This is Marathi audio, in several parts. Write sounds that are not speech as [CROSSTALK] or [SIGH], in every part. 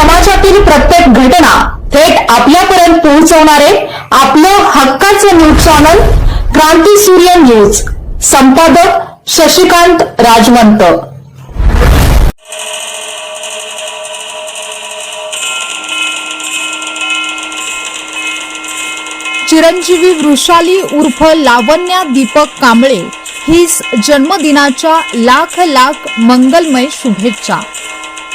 समाजातील प्रत्येक घटना थेट आपल्यापर्यंत पोहोचवणारे आपलं हक्काचं न्यूज चॅनल क्रांती सूर्य न्यूज. संपादक शशिकांत राजवंत. चिरंजीवी वृषाली उर्फ लावण्या दीपक कांबळे हीच जन्मदिनाच्या लाख लाख मंगलमय शुभेच्छा.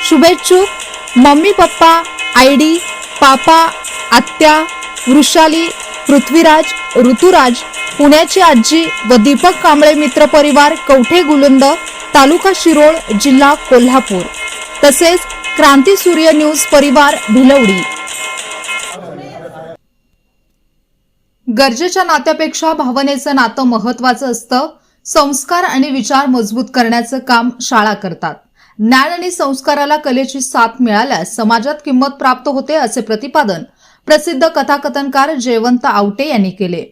शुभेच्छुक मम्मी पप्पा आयडी पापा आत्या वृषाली पृथ्वीराज ऋतुराज पुण्याची आजी व दीपक कांबळे मित्र परिवार कवठे गुलंद तालुका शिरोळ जिल्हा कोल्हापूर. तसेच क्रांती सूर्य न्यूज परिवार भिलवडी. गरजेच्या नात्यापेक्षा भावनेचं नातं महत्वाचं असतं संस्कार आणि विचार मजबूत करण्याचं काम शाळा करतात. ज्ञान आणि संस्काराला कलेची साथ मिळाल्यास समाजात किंमत प्राप्त होते असे प्रतिपादन प्रसिद्ध कथाकथनकार जयवंत आवटे यांनी केले.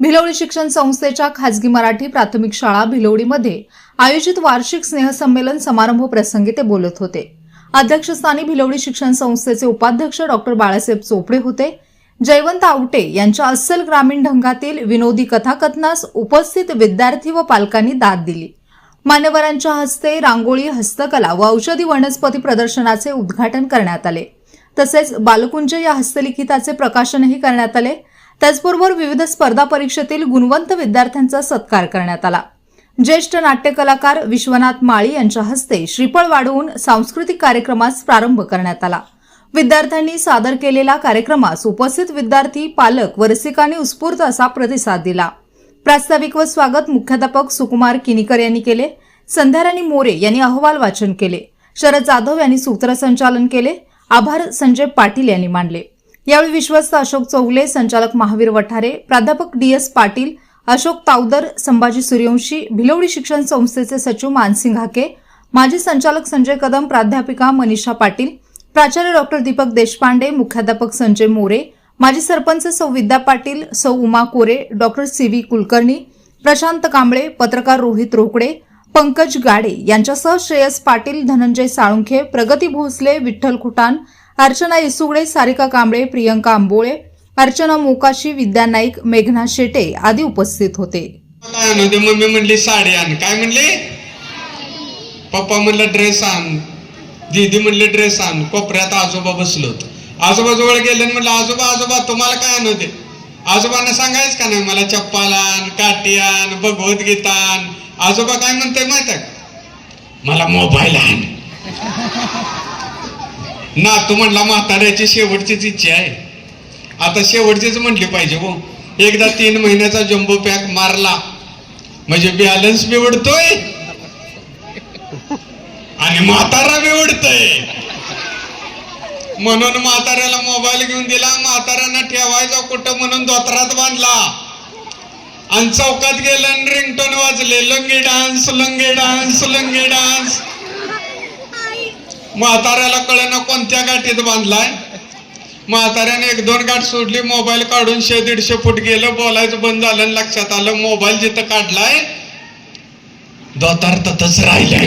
भिलवडी शिक्षण संस्थेच्या खाजगी मराठी प्राथमिक शाळा भिलवडीमध्ये आयोजित वार्षिक स्नेहसंमेलन समारंभ प्रसंगी ते बोलत होते. अध्यक्षस्थानी भिलवडी शिक्षण संस्थेचे उपाध्यक्ष डॉक्टर बाळासाहेब चोपडे होते. जयवंत आवटे यांच्या अस्सल ग्रामीण ढंगातील विनोदी कथाकथनास उपस्थित विद्यार्थी व पालकांनी दाद दिली. मान्यवरांच्या हस्ते रांगोळी हस्तकला व औषधी वनस्पती प्रदर्शनाचे उद्घाटन करण्यात आले. तसेच बालकुंज या हस्तलिखिताचे प्रकाशनही करण्यात आले. त्याचबरोबर विविध स्पर्धा परीक्षेतील गुणवंत विद्यार्थ्यांचा सत्कार करण्यात आला. ज्येष्ठ नाट्यकलाकार विश्वनाथ माळी यांच्या हस्ते श्रीफळ वाढवून सांस्कृतिक कार्यक्रमास प्रारंभ करण्यात आला. विद्यार्थ्यांनी सादर केलेल्या कार्यक्रमास उपस्थित विद्यार्थी पालक व रसिकांनी उत्स्फूर्त असा प्रतिसाद दिला. प्रास्ताविक व स्वागत मुख्याध्यापक सुकुमार किनीकर यांनी केले. संध्याराणी मोरे यांनी अहवाल वाचन केले. शरद जाधव यांनी सूत्रसंचालन केले. आभार संजय पाटील यांनी मांडले. यावेळी विश्वस्त अशोक चौगले संचालक महावीर वठारे प्राध्यापक डी एस पाटील अशोक तावदर संभाजी सूर्यवंशी भिलवडी शिक्षण संस्थेचे सचिव मानसिंग हाके माजी संचालक संजय कदम प्राध्यापिका मनीषा पाटील प्राचार्य डॉक्टर दीपक देशपांडे मुख्याध्यापक संजय मोरे माजी sarpanch Sau Vidya Patil Sau Uma Kore doctor C V Kulkarni Prashant Kamble पत्रकार रोहित रोकडे पंकज गाडे यांच्यासह श्रेयस पाटील धनंजय साळुंखे प्रगती भोसले विठ्ठल खुटान अर्चना इसुगडे सारिका कांबळे प्रियंका आंबोळे अर्चना मोकाशी विद्या नाईक मेघना शेटे आदी उपस्थित होते. मम्मी म्हणली साडी आण. काय म्हणले? पप्पा म्हणलं ड्रेस आण. दीदी म्हणले ड्रेस आण. कोपऱ्यात आजोबा बसलो होतो. आजोबाजवळ गेले आणि आजोबा आजोबा तुम्हाला काय आणवते आजोबांना सांगायच का नाही? मला चप्पालान आण काठी आण आजोबा काय म्हणते माहीत आहे का? मला मोबाईल आण. [LAUGHS] ना तू म्हणला म्हाताऱ्याची शेवटचीच इच्छा आहे. आता शेवटचीच म्हटली पाहिजे हो. एकदा तीन महिन्याचा जम्बो पॅक मारला. म्हणजे बॅलन्स बिवडतोय आणि म्हातारा बिवडतोय म्हणून म्हाताऱ्याला मोबाईल घेऊन दिला म्हाताऱ्यांना ठेवायचा कुठं म्हणून धोत्रात बांधला. आणि चौकात गेलं आणि रिंगटोन वाजले lungi dance lungi dance lungi dance. म्हाताऱ्याला कळेना कोणत्या गाठीत बांधलाय. म्हाताऱ्याने एक दोन गाठ सोडली मोबाईल काढून शे दीडशे फूट गेलं बोलायचं बंद झालं आणि लक्षात आलं मोबाईल जिथं काढलाय दोतार ततच राहिलाय